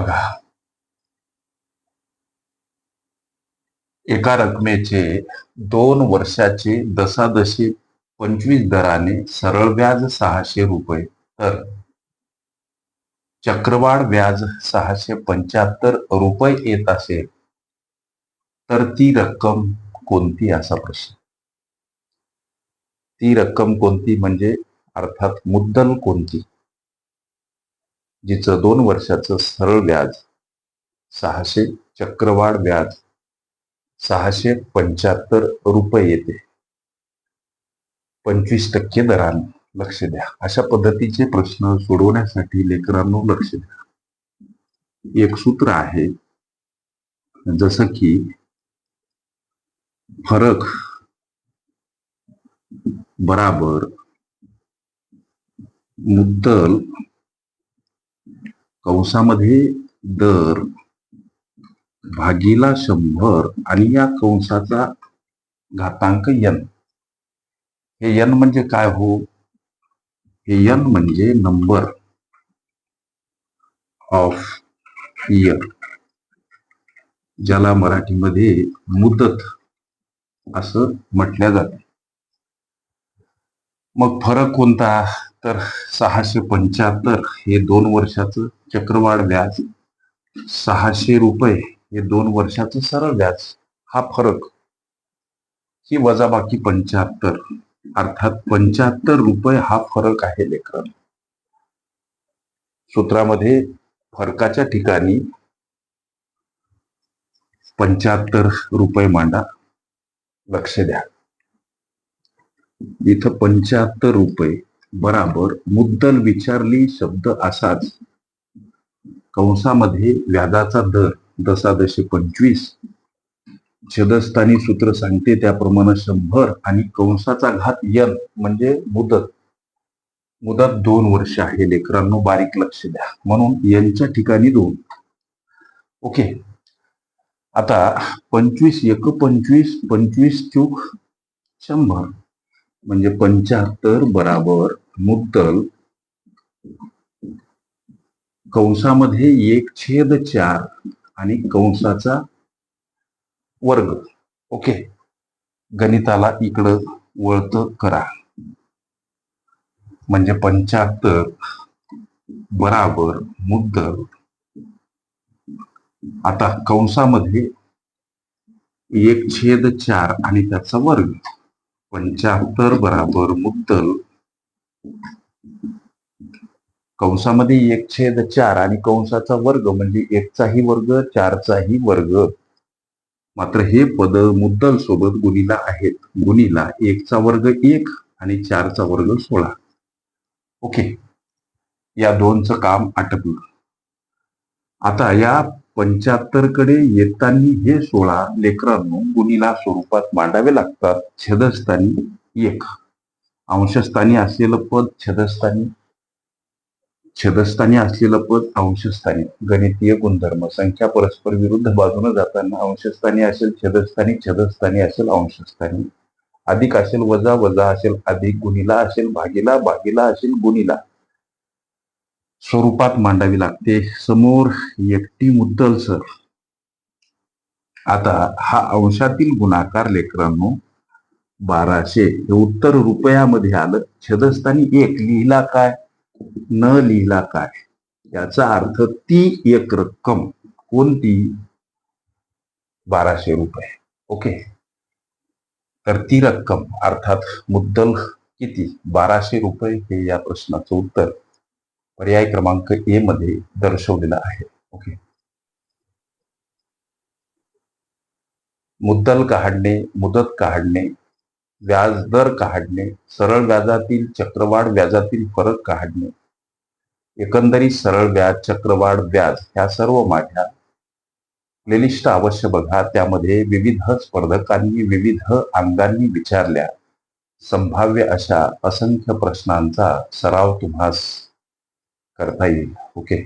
बघा. एका रकमेचे दोन वर्षाचे दसादशी पंचवीस दराने सरळ व्याज सहाशे रुपये. तर चक्रवाढ व्याज सहाशे पंच्याहत्तर रुपये येत असेल तर ती रक्कम कोणती? असा प्रश्न. ती रक्कम कोणती? म्हणजे अर्थात मुद्दल कोणती? जिचं दोन वर्षाचं सरळ व्याज सहाशे चक्रवाढ व्याज सहाशे पंच्याहत्तर रुपये येते. पंचवीस टक्के दराने लक्ष द्या. अशा पद्धतीचे प्रश्न सोडवण्यासाठी लेकरांनो लक्ष द्या. एक सूत्र आहे जसं की फरक बराबर मुद्दल कंसामध्ये दर भागीला शंभर आणि या कंसाचा घातांक यन हे यन म्हणजे काय हो? हे यन म्हणजे नंबर ऑफ इयर ज्याला मराठीमध्ये मुदत असं म्हटल्या जाते. मग फरक कोणता? तर सहाशे पंच्याहत्तर हे दोन वर्षाचं चक्रवाढ व्याज सहाशे रुपये हे दोन वर्षाचं सरळ व्याज. हा फरक ही वजाबाकी पंच्याहत्तर अर्थात पंच्याहत्तर रुपये हा फरक आहे लेकर. सूत्रामध्ये फरकाच्या ठिकाणी पंच्याहत्तर रुपये मांडा लक्ष द्या. इथं पंच्याहत्तर रुपये बराबर मुद्दल विचारली शब्द असाच. कंसामध्ये व्याजाचा दर दसादशे पंचवीस. छदस्थानी सूत्र सांगते त्याप्रमाणे शंभर आणि कंसाचा घात यन म्हणजे मुदत. मुदत दोन वर्ष आहे लेकरांनो बारीक लक्ष द्या. म्हणून यांच्या ठिकाणी दोन. ओके. आता पंचवीस एक पंचवीस पंचवीस चूक शंभर. म्हणजे पंच्याहत्तर बराबर. मुद्दल कंसामध्ये एक छेद चार आणि कंसाचा वर्ग. ओके? गणिताला इकडं वळत करा. म्हणजे पंच्याहत्तर बराबर मुद्दल. आता कंसामध्ये एक छेद चार आणि त्याचा वर्ग. पंच्याहत्तर बराबर मुद्दल कंसामध्ये एक छेद चार आणि कंसाचा वर्ग म्हणजे एकचाही वर्ग चारचाही वर्ग. मात्र हे पद मुद्दल सोबत गुणीला आहेत. गुणीला एकचा वर्ग एक आणि चारचा वर्ग सोळा. ओके. या दोनचं काम आटपलं आता या पंच्याहत्तरकडे येताना हे सोळा लेकरांनो गुणीला स्वरूपात मांडावे लागतात. छेदस्थानी एक. अंशस्थानी असलेलं पद छेदस्थानी. छेदस्थानी असलेलं पद अंशस्थानी. गणितीय गुणधर्म. संख्या परस्पर विरुद्ध बाजूने जाताना अंशस्थानी असेल छेदस्थानी छेदस्थानी असेल अंशस्थानी. अधिक असेल वजा वजा असेल अधिक गुणीला असेल भागीला भागीला असेल गुणीला. स्वरूपात मांडावी लागते. समोर एकटी मुद्दल सर. आता हा अंशातील गुणाकार लेकरांनो बाराशे. हे उत्तर रुपयामध्ये आलं. छेदस्थानी एक लिहिला काय? न लिहिला काय? याचा अर्थ ती एक रक्कम कोणती? बाराशे रुपये. ओके. तर ती रक्कम अर्थात मुद्दल किती? बाराशे रुपये हे या प्रश्नाचं उत्तर. पर्याय क्रमांक ए मध्ये दर्शवलेला आहे. ओके. मुद्दल काढणे मुदत काढणे व्याजदर काढणे सरळ व्याजातील चक्रवाढ व्याजातील फरक काढणे एकंदरीत सरळ व्याज चक्रवाढ व्याज ह्या सर्व माझ्या प्लेलिस्ट अवश्य बघा. त्यामध्ये विविध स्पर्धकांनी विविध अंगांनी विचारल्या. संभाव्य अशा असंख्य प्रश्नांचा सराव तुम्हास करता येईल. ओके?